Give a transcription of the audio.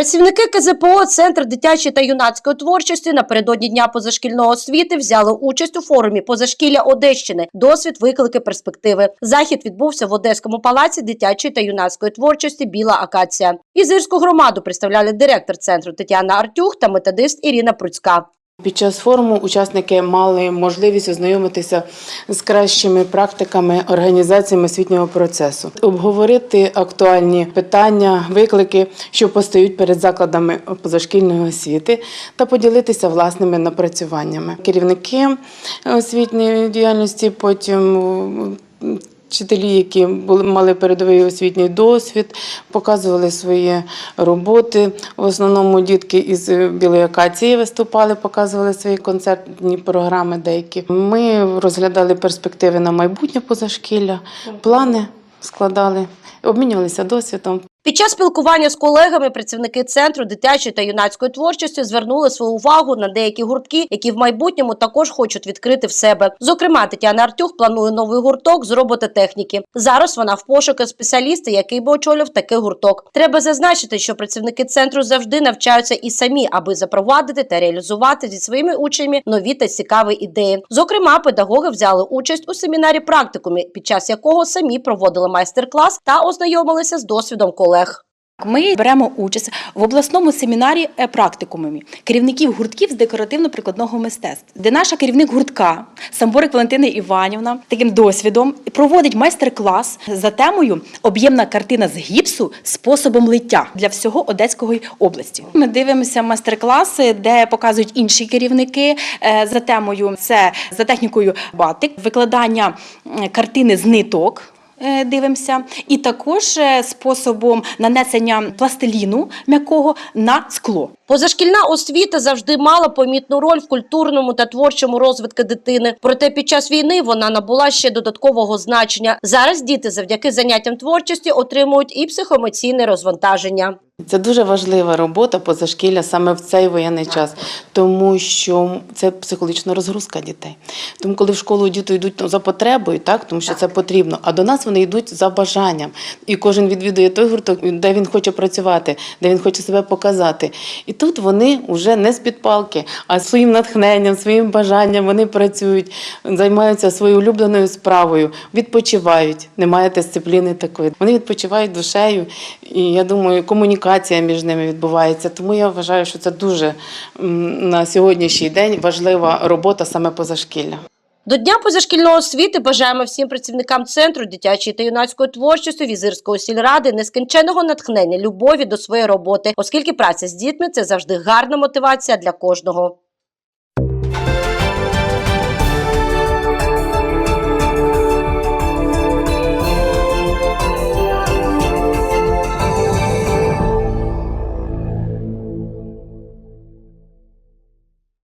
Працівники КЗПО, Центр дитячої та юнацької творчості напередодні дня позашкільного освіти взяли участь у форумі позашкілля Одещини. Досвід, виклики, перспективи. Захід відбувся в Одеському палаці дитячої та юнацької творчості Біла Акація. Ізирську громаду представляли директор центру Тетяна Артюх та методист Ірина Пруцька. Під час форуму учасники мали можливість ознайомитися з кращими практиками організаціями освітнього процесу, обговорити актуальні питання, виклики, що постають перед закладами позашкільної освіти, та поділитися власними напрацюваннями. Керівники освітньої діяльності, потім Вчителі, які були мали передовий освітній досвід, показували свої роботи. В основному дітки із білої акації виступали, показували свої концертні програми. Деякі ми розглядали перспективи на майбутнє позашкілля, плани складали, обмінювалися досвідом. Під час спілкування з колегами працівники центру дитячої та юнацької творчості звернули свою увагу на деякі гуртки, які в майбутньому також хочуть відкрити в себе. Зокрема, Тетяна Артюх планує новий гурток з робототехніки. Зараз вона в пошуку спеціаліста, який би очолював такий гурток. Треба зазначити, що працівники центру завжди навчаються і самі, аби запровадити та реалізувати зі своїми учнями нові та цікаві ідеї. Зокрема, педагоги взяли участь у семінарі практикумі, під час якого самі проводили майстер-клас та ознайомилися з досвідом колег. Ми беремо участь в обласному семінарі е, практикумами керівників гуртків з декоративно-прикладного мистецтва, де наша керівник гуртка Самборик Валентина Іванівна таким досвідом проводить майстер-клас за темою Об'ємна картина з гіпсу способом лиття для всього Одеської області. Ми дивимося майстер-класи, де показують інші керівники е, за темою це за технікою батик, викладання картини з ниток дивимося, і також е, способом нанесення пластиліну м'якого на скло. Позашкільна освіта завжди мала помітну роль в культурному та творчому розвитку дитини. Проте під час війни вона набула ще додаткового значення. Зараз діти завдяки заняттям творчості отримують і психоемоційне розвантаження. Це дуже важлива робота позашкілля саме в цей воєнний час, тому що це психологічна розгрузка дітей. Тому, коли в школу діти йдуть ну, за потребою, так тому що це потрібно. А до нас вони йдуть за бажанням. І кожен відвідує той гурток, де він хоче працювати, де він хоче себе показати. І тут вони вже не з-під палки, а своїм натхненням, своїм бажанням вони працюють, займаються своєю улюбленою справою, відпочивають. Немає дисципліни такої. Вони відпочивають душею, і я думаю, комунікація між ними відбувається. Тому я вважаю, що це дуже на сьогоднішній день важлива робота саме позашкілля. До Дня позашкільної освіти бажаємо всім працівникам центру дитячої та юнацької творчості Візирської сільради нескінченного натхнення, любові до своєї роботи, оскільки праця з дітьми це завжди гарна мотивація для кожного.